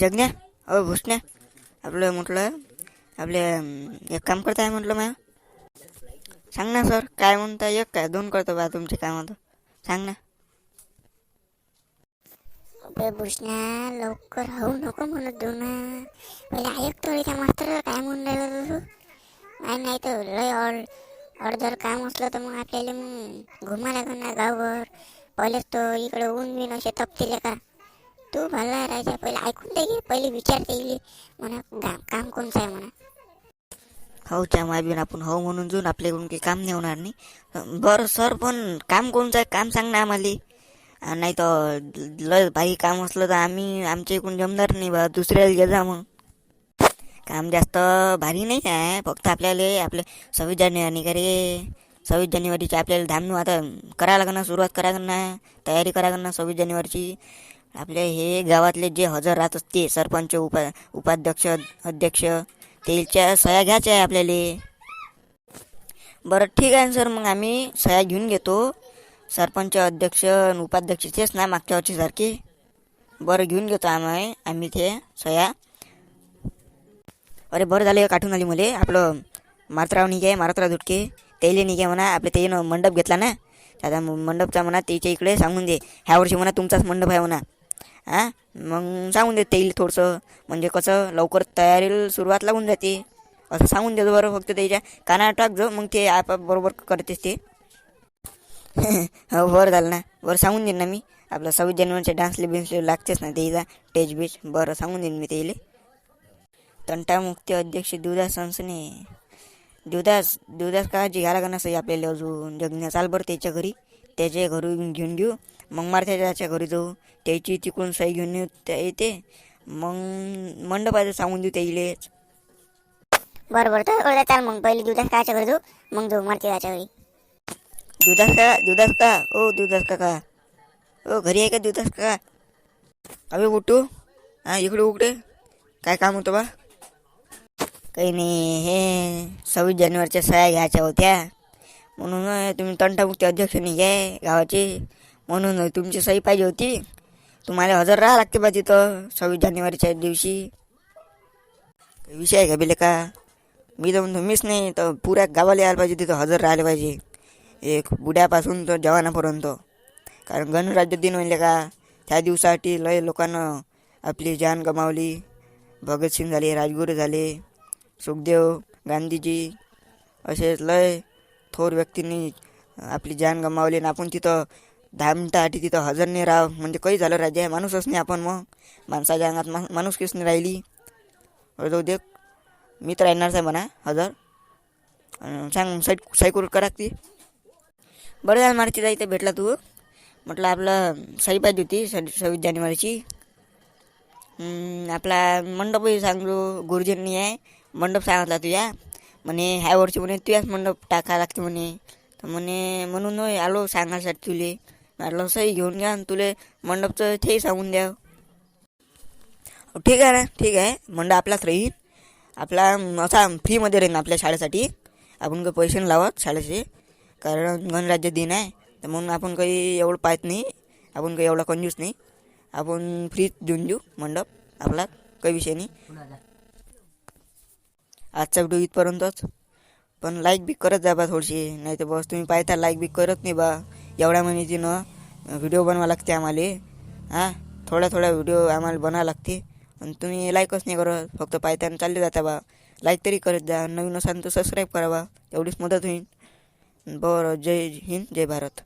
जगण्या अ भुसण्या आपलं म्हटलं आपले एक काम करताय म्हटलं मॅ सांग ना सर काय म्हणता एक काय दोन करतो बा तुमचे काय म्हणतो सांग ना. अबे लवकर होऊ नको म्हणत देऊ ना. पहिले ऐक तरी त्या मास्तर काय म्हणून राहिलं तू? नाही नाही तर लय अड अर्धर काम असलं तर मग आपल्याला मग घुमा लागेल ना गावभर. पहिलेच तो इकडे ऊन बिन असे तपतील का तू भला राजा पहिले ऐकून दे पहिले विचार येईल म्हणा काम कोणचं आहे म्हणा? हो च्या मायबीन आपण हो म्हणून जाऊन आपल्याकडून काही काम नाही होणार नाही बरं सर पण काम कोणचं आहे? काम सांग ना आम्हाला. नाही तर लय भाई काम असलं तर आम्ही आमच्या इकडून जमणार नाही बा दुसऱ्याला गेला जा मग. काम जास्त भारी नाही आहे फक्त आपल्याला आपले सव्वीस जानेवारी का रे सव्वीस जानेवारीची आपल्याला धामणू आता करा लागणार सुरुवात करा ना तयारी करा लागणार सव्वीस जानेवारीची. आपले हे गावातले जे हजर राहत असते सरपंच उपा उपाध्यक्ष अध्यक्ष त्याच्या सह्या घ्यायच्या आहे आपल्याला. बरं ठीक आहे ना सर मग आम्ही सह्या घेऊन घेतो. सरपंच अध्यक्ष आणि उपाध्यक्ष तेच ना मागच्या वर्षीसारखे बरं घेऊन घेतो आम्ही आम्ही ते सह्या. अरे बरं झालं काठून आली मुले. आपलं मारतराव निघे आहे मारुतराव धुटके त्याला निघे म्हणा आपल्या त्यानं मंडप घेतला ना. आता मंडपचा म्हणा त्याच्या इकडे सांगून दे. ह्या वर्षी म्हणा तुमचाच मंडप आहे म्हणा. हां? मग सांगून देते येईल थोडंसं. म्हणजे कसं लवकर तयारीला सुरुवात लागून जाते. असं सांगून देतो बरं फक्त त्याच्या काना टाक जो मग ते आप बरोबर करतेस ते. हो बरं झालं ना. बरं सांगून देईन ना मी. आपलं सव्वीस जानेवारीचे डान्सले बिन्सले लागतेच ना त्याचा टेज बीच बरं सांगून देईन मी त्याला. तंटामुक्ती अध्यक्ष दुधास संसने दुधास दुधास काळजी घ्यायला का नसं आपल्याला अजून. जगण्या चाल बरं त्याच्या घरी. त्याच्या घरून घेऊन घेऊ. मग मारत्या त्याच्या घरी जाऊ. त्याची तिकडून सही घेऊन येते. मग मंडपाचं सांगून देऊ त्याइलेच बरं बरं तर ओळख चाल मग पहिले दुधास काच्या घरी जाऊ मग जाऊ मारती त्याच्या घरी. दुधास का दुधास का ओ दुधास का? का ओ घरी आहे का दुधास का अबे उठू. हा इकडे उकडे काय काम होतं बा? काही नाही हे सव्वीस जानेवारीच्या सह्या घ्यायच्या होत्या. म्हणून तुम्ही तंटामुक्ती अध्यक्ष नाही आहे गावाचे. म्हणून तुमची सही पाहिजे होती. तुम्हाला हजर राहा लागते बा तिथं सव्वीस जानेवारीच्या दिवशी. विषय आहे का बिले का? मी तर म्हणतो मीच नाही तर पुऱ्या गावाला यायला पाहिजे तिथं हजर राहायला पाहिजे. एक बुड्यापासून तर जवानापर्यंत. कारण गणराज्य दिन म्हणले का? त्या दिवसासाठी लय लोकांना आपली जान गमावली. भगतसिंग झाले राजगुरू झाले सुखदेव गांधीजी असे लय थोर व्यक्तींनी आपली जान गमावली. आणि आपण तिथं दहा मिनटासाठी तिथं हजर नाही राह म्हणजे काही झालं राजा माणूसच नाही आपण मग. माणसाच्या अंगात मा माणूस केस नाही राहिली. अरे जाऊ दे. मी तर येणारच आहे म्हणा हजर. सांग सांग साई साईकूर करा ती बरं झालं मारती इथे भेटला तू. म्हटलं आपलं साई पाहिजे होती सव्वीस जानेवारीची. आपला मंडपही सांगलो गुरुजींनी आहे. मंडप सांगितला तुझ्या. म्हणे ह्या वर्षी म्हणे तुझ्याच मंडप टाका लागते म्हणे. तर म्हणे म्हणून आलो सांगायसाठी तुले. म्हटलं घेऊन घ्या आणि तुले मंडपचं ते सांगून द्या. ठीक आहे ना ठीक आहे. मंडप आपलाच राहील. आपला असा फ्रीमध्ये राहील आपल्या शाळेसाठी. आपण काही पैसे लावत शाळेचे. कारण गणराज्य दिन आहे. तर म्हणून आपण काही एवढं पाहत नाही. आपण काही एवढा कंजूस नाही. आपण फ्रीच देऊन देऊ मंडप आपला. काही विषय नाही. आजचा व्हिडिओ इथपर्यंतच. पण लाईक बी करत जा बा थोडीशी. नाही तर बस तुम्ही पाहता लाईक बी करत नाही बा. एवढ्या महिन्यातीनं व्हिडिओ बनवा लागते आम्हाला. हां? थोड्या थोड्या व्हिडिओ आम्हाला बनावं लागते. आणि तुम्ही लाईकच नाही करत फक्त पायथ्यानं चालले जाता बा. लाईक तरी करत जा. नवीन असाल तर सबस्क्राईब करा बा. एवढीच मदत होईल बरं जय हिंद जय भारत.